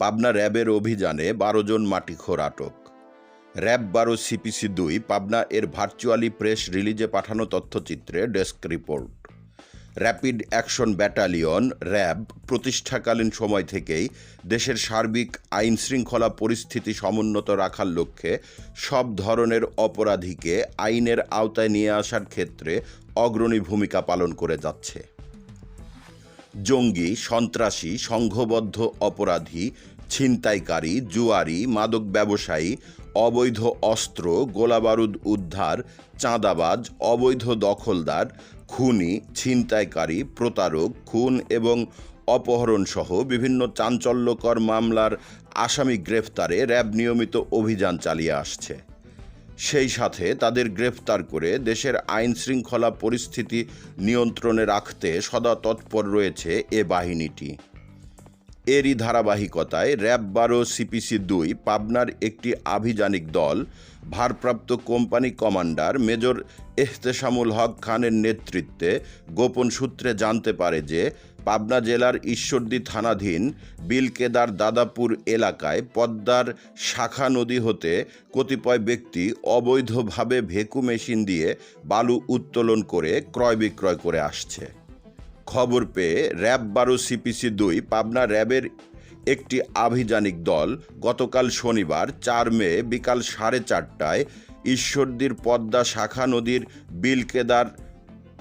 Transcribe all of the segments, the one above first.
পাবনা র্যাবের অভিযানে বারো জন মাটিখোর আটক। র্যাব বারো সিপিসি দুই, পাবনা এর ভার্চুয়ালি প্রেস রিলিজে পাঠানো তথ্যচিত্রে desk report. Rapid action battalion, RAB, প্রতিষ্ঠাকালীন সময় থেকেই দেশের সার্বিক আইন শৃঙ্খলা পরিস্থিতি সমুন্নত রাখার লক্ষ্যে সব ধরনের অপরাধীকে আইনের আওতায় নিয়ে আসার ক্ষেত্রে অগ্রণী ভূমিকা পালন করে যাচ্ছে। জঙ্গি, সন্ত্রাসী, সংঘবদ্ধ অপরাধী, ছিনতাইকারী, জুয়ারি, মাদক ব্যবসায়ী, অবৈধ অস্ত্র, গোলাবারুদ উদ্ধার, চাঁদাবাজ, অবৈধ দখলদার, খুনি, ছিনতাইকারী, প্রতারক, খুন এবং অপহরণ সহ বিভিন্ন চাঞ্চল্যকর মামলার আসামি গ্রেফতারে র্যাব নিয়মিত অভিযান চালিয়ে আসছে। সেই সাথে তাদের গ্রেফতার করে দেশের আইন শৃঙ্খলা পরিস্থিতি নিয়ন্ত্রণে রাখতে সদা তৎপর রয়েছে এ বাহিনীটি। এরই ধারাবাহিকতায় র্যাব বারো সিপিসি দুই, পাবনার একটি আভিযানিক দল, ভারপ্রাপ্ত company commander major Ehteshamul Haque খানের নেতৃত্বে গোপন সূত্রে জানতে পারে যে পাবনা জেলার ঈশ্বরদী থানাধীন বিলকেদার দাদাপুর এলাকায় পদ্মার শাখা নদী হতে কতিপয় ব্যক্তি অবৈধভাবে ভেকু মেশিন দিয়ে বালু উত্তোলন করে ক্রয় বিক্রয় করে আসছে। খবর পেয়ে র্যাব বারো সিপিসি দুই, পাবনা র্যাবের একটি আভিযানিক দল গতকাল শনিবার চার মে বিকাল সাড়ে চারটায় ঈশ্বরদীর পদ্মা শাখা নদীর বিলকেদার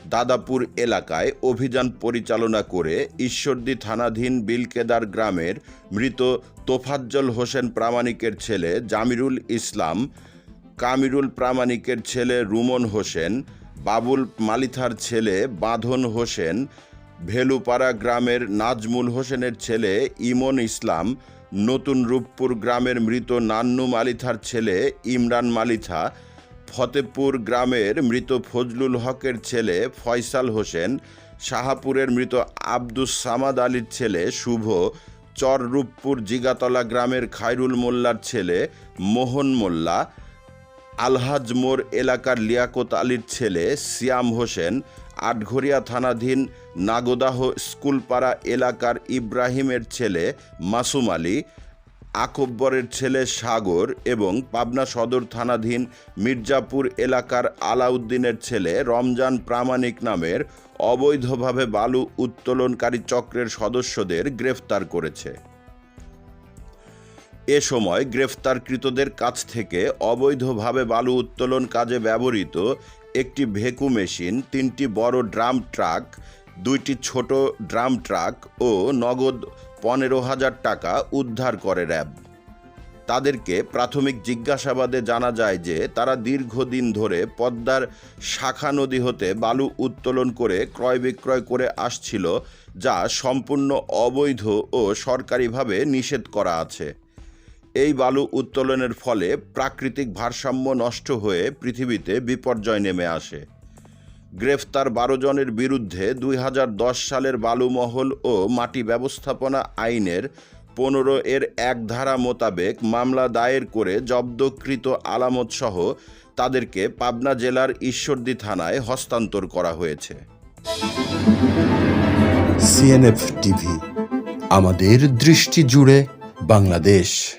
দাদাপুর এলাকায় অভিযান পরিচালনা করে ঈশ্বরদী থানাধীন বিলকেদার গ্রামের মৃত তোফাজ্জল হোসেন প্রামাণিকের ছেলে জামিরুল ইসলাম, কামিরুল প্রামাণিকের ছেলে রুমন হোসেন, বাবুল মালিথার ছেলে বাঁধন হোসেন, ভেলুপাড়া গ্রামের নাজমুল হোসেনের ছেলে ইমন ইসলাম, নতুন রূপপুর গ্রামের মৃত নান্নু মালিথার ছেলে ইমরান মালিথা ফতেপুর গ্রামের মৃত ফজলুল হকের ছেলে ফয়সাল হোসেন, শাহাপুরের মৃত আব্দুস সামাদ আলীর ছেলে শুভ, চররূপপুর জিগাতলা গ্রামের খায়রুল মোল্লার ছেলে মোহন মোল্লা, আলহাজ মোড় এলাকার লিয়াকত আলীর ছেলে সিয়াম হোসেন, আটঘরিয়া থানাধীন নাগদাহ স্কুলপাড়া এলাকার ইব্রাহিমের ছেলে মাসুম আলী আকব্বরের ছেলে সাগর এবং পাবনা সদর থানাধীন মির্জাপুর এলাকার আলাউদ্দিনের ছেলে রমজান প্রামাণিক নামের অবৈধভাবে বালু উত্তোলনকারী চক্রের সদস্যদের গ্রেফতার করেছে। এ সময় গ্রেফতারকৃতদের কাছ থেকে অবৈধভাবে বালু উত্তোলন কাজে ব্যবহৃত একটি ভেকু মেশিন, তিনটি বড় ড্রাম ট্রাক দুইটি ছোট ড্রাম ট্রাক ও নগদ পনেরো হাজার টাকা উদ্ধার করে র্যাব। তাদেরকে প্রাথমিক জিজ্ঞাসাবাদে জানা যায় যে তারা দীর্ঘদিন ধরে পদ্মার শাখা নদী হতে বালু উত্তোলন করে ক্রয় বিক্রয় করে আসছিল, যা সম্পূর্ণ অবৈধ ও সরকারিভাবে নিষেধ করা আছে। এই বালু উত্তোলনের ফলে প্রাকৃতিক ভারসাম্য নষ্ট হয়ে পৃথিবীতে বিপর্যয় নেমে আসে। গ্রেফতার বারো জনের বিরুদ্ধে দুই হাজার দশ সালের বালুমহল ও মাটি ব্যবস্থাপনা আইনের পনেরো এর এক ধারা মোতাবেক মামলা দায়ের করে জব্দকৃত আলামত সহ তাদেরকে পাবনা জেলার ঈশ্বরদী থানায় হস্তান্তর করা হয়েছে। সিএনএফ টিভি, আমাদের দৃষ্টি জুড়ে বাংলাদেশ।